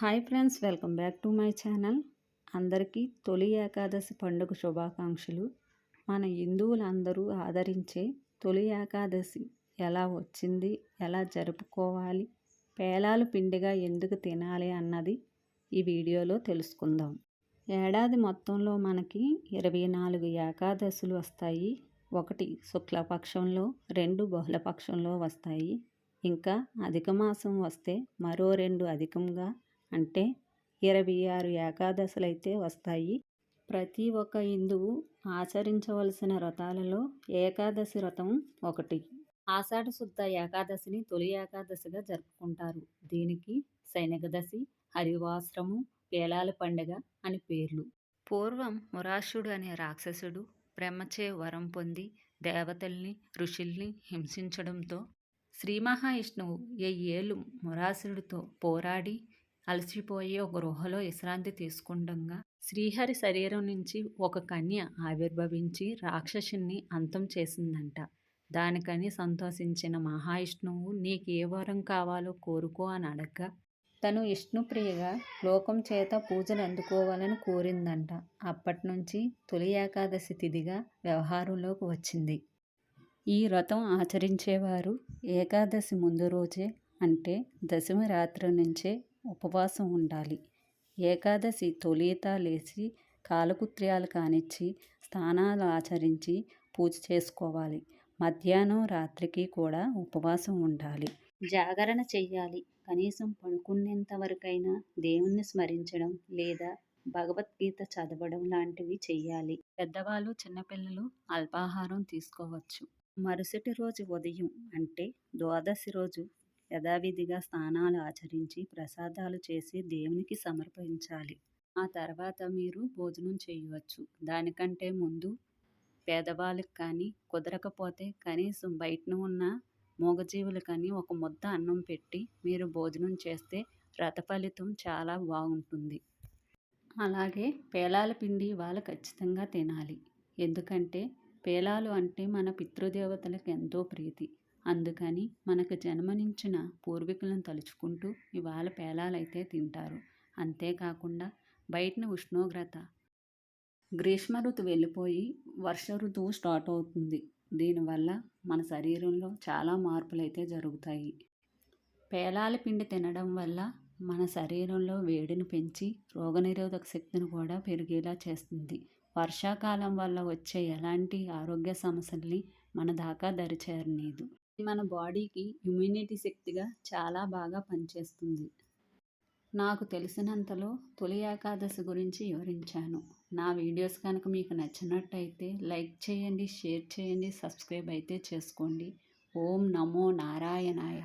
Hi friends welcome back to my channel. అందరికీ తొలి ఏకాదశి పండుగ శుభాకాంక్షలు. మన హిందువులందరూ ఆదరించే తొలి ఏకాదశి ఎలా వచ్చింది ఎలా జరుపుకోవాలి పేలాలు పిండిగా ఎందుకు తినాలి అన్నది ఈ వీడియోలో తెలుసుకుందాం. ఏడాది మొత్తంలో మనకి ఇరవై నాలుగు ఏకాదశులు వస్తాయి. ఒకటి శుక్లపక్షంలో రెండు బహుళపక్షంలో వస్తాయి. ఇంకా అధిక మాసం వస్తే మరో రెండు అధికంగా అంటే ఇరవై ఆరు ఏకాదశులైతే వస్తాయి. ప్రతి ఒక్క హిందువు ఆచరించవలసిన వ్రతాలలో ఏకాదశి వ్రతం ఒకటి. ఆషాఢ శుద్ధ ఏకాదశిని తొలి ఏకాదశిగా జరుపుకుంటారు. దీనికి సైనికదశి హరివాశ్రము పేలాల పండుగ అని పేర్లు. పూర్వం మురాశుడు అనే రాక్షసుడు బ్రహ్మచే వరం పొంది దేవతల్ని ఋషుల్ని హింసించడంతో శ్రీ మహావిష్ణువు ఏళ్ళు మురాసుడితో పోరాడి అలసిపోయి ఒక గృహలో విశ్రాంతి తీసుకుండగా శ్రీహరి శరీరం నుంచి ఒక కన్య ఆవిర్భవించి రాక్షసుని అంతం చేసిందంట. దానికని సంతోషించిన మహావిష్ణువు నీకు ఏ వరం కావాలో కోరుకో అని అడగ్గా తను విష్ణుప్రియగా లోకం చేత పూజలు అందుకోవాలని కోరిందంట. అప్పటి నుంచి తొలి ఏకాదశి తిథిగా వ్యవహారంలోకి వచ్చింది. ఈ వ్రతం ఆచరించేవారు ఏకాదశి ముందు రోజే అంటే దశమి రాత్రి నుంచే ఉపవాసం ఉండాలి. ఏకాదశి తొలిత లేచి కాలకృత్యాలు కానిచ్చి స్నానాలు ఆచరించి పూజ చేసుకోవాలి. మధ్యాహ్నం రాత్రికి కూడా ఉపవాసం ఉండాలి. జాగరణ చెయ్యాలి. కనీసం పడుకునేంత వరకైనా దేవుణ్ణి స్మరించడం లేదా భగవద్గీత చదవడం లాంటివి చెయ్యాలి. పెద్దవాళ్ళు చిన్నపిల్లలు అల్పాహారం తీసుకోవచ్చు. మరుసటి రోజు ఉదయం అంటే ద్వాదశి రోజు యథావిధిగా స్నానాలు ఆచరించి ప్రసాదాలు చేసి దేవునికి సమర్పించాలి. ఆ తర్వాత మీరు భోజనం చేయవచ్చు. దానికంటే ముందు పేదవాళ్ళకి కానీ కుదరకపోతే కనీసం బయటన ఉన్న మూగజీవులు కానీ ఒక ముద్ద అన్నం పెట్టి మీరు భోజనం చేస్తే రథ ఫలితం చాలా బాగుంటుంది. అలాగే పేలాల పిండి వాళ్ళు ఖచ్చితంగా తినాలి. ఎందుకంటే పేలాలు అంటే మన పితృదేవతలకు ఎంతో ప్రీతి. అందుకని మనకు జన్మనించిన పూర్వీకులను తలుచుకుంటూ ఇవాళ పేలాలైతే తింటారు. అంతేకాకుండా బయటన ఉష్ణోగ్రత గ్రీష్మ ఋతువు వెళ్ళిపోయి వర్ష ఋతువు స్టార్ట్ అవుతుంది. దీనివల్ల మన శరీరంలో చాలా మార్పులు అయితే జరుగుతాయి. పేలాల పిండి తినడం వల్ల మన శరీరంలో వేడిని పెంచి రోగనిరోధక శక్తిని కూడా పెరిగేలా చేస్తుంది. వర్షాకాలం వల్ల వచ్చే ఎలాంటి ఆరోగ్య సమస్యల్ని మన దాకా దరిచేరనీదు. మన బాడీకి ఇమ్యూనిటీ శక్తిగా చాలా బాగా పనిచేస్తుంది. నాకు తెలిసినంతలో తొలి ఏకాదశి గురించి వివరించాను. నా వీడియోస్ కనుక మీకు నచ్చినట్టయితే లైక్ చేయండి షేర్ చేయండి సబ్స్క్రైబ్ అయితే చేసుకోండి. ఓం నమో నారాయణాయ.